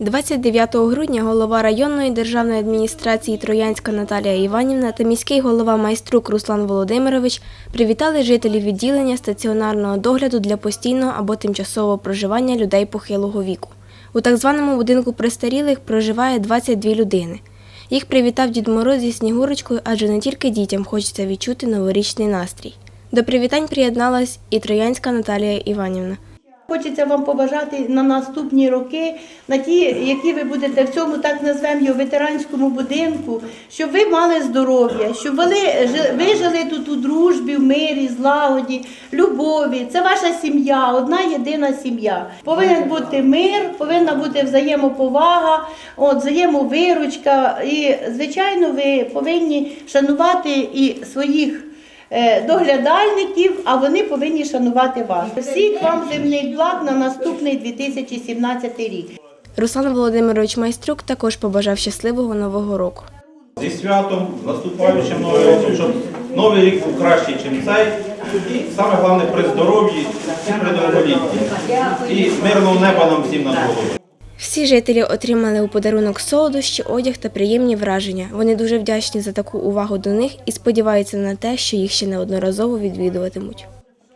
29 грудня голова районної державної адміністрації Троянська Наталія Іванівна та міський голова майструк Руслан Володимирович привітали жителів відділення стаціонарного догляду для постійного або тимчасового проживання людей похилого віку. У так званому будинку престарілих проживає 22 людини. Їх привітав Дід Мороз зі Снігурочкою, адже не тільки дітям хочеться відчути новорічний настрій. До привітань приєдналась і Троянська Наталія Іванівна. Хочеться вам побажати на наступні роки, на ті, які ви будете в цьому, так назвемо його, ветеранському будинку, щоб ви мали здоров'я, щоб ви, ви жили тут у дружбі, в мирі, злагоді, любові. Це ваша сім'я, одна єдина сім'я. Повинен бути мир, повинна бути взаємоповага, от, взаємовиручка. І, звичайно, ви повинні шанувати і своїх доглядальників, а вони повинні шанувати вас. Всіх вам земних благ на наступний 2017 рік. Руслан Володимирович Майструк також побажав щасливого нового року. Зі святом, наступаючим новим роком, щоб новий рік був кращий, ніж цей. І саме головне при здоров'ї і при довголітті. І мирного неба нам всім над головою. Всі жителі отримали у подарунок солодощі, одяг та приємні враження. Вони дуже вдячні за таку увагу до них і сподіваються на те, що їх ще неодноразово відвідуватимуть.